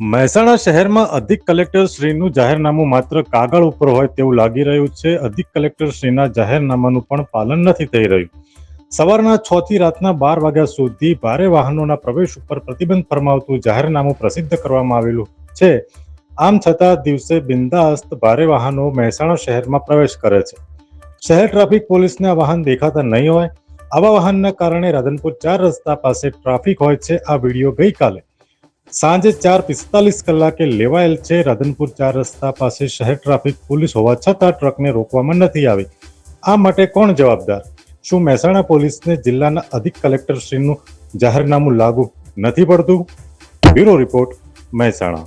મહેસાણા શહેરમાં અધિક કલેક્ટર શ્રીનું જાહેરનામું માત્ર કાગળ ઉપર હોય તેવું લાગી રહ્યું છે. અધિક કલેક્ટર શ્રીના જાહેરનામાનું પણ પાલન નથી થઈ રહ્યું. સવારના છ થી રાતના બાર વાગ્યા સુધી ભારે વાહનોના પ્રવેશ ઉપર પ્રતિબંધ ફરમાવતું જાહેરનામું પ્રસિદ્ધ કરવામાં આવેલું છે. આમ છતાં દિવસે બિંદાસ્ત ભારે વાહનો મહેસાણા શહેરમાં પ્રવેશ કરે છે. શહેર ટ્રાફિક પોલીસને વાહન દેખાતા નહીં હોય. આવા વાહનના કારણે રાધનપુર ચાર રસ્તા પાસે ટ્રાફિક હોય છે. આ વીડિયો ગઈકાલે સાંજે ચાર પિસ્તાલીસ કલાકે લેવાયેલ છે. રાધનપુર ચાર રસ્તા પાસે શહેર ટ્રાફિક પોલીસ હોવા છતાં ટ્રકને રોકવામાં નથી આવી. આ માટે કોણ જવાબદાર? શું મહેસાણા પોલીસને જિલ્લાના અધિક કલેક્ટરશ્રીનું જાહેરનામું લાગુ નથી પડતું? Bureau report Mehsana.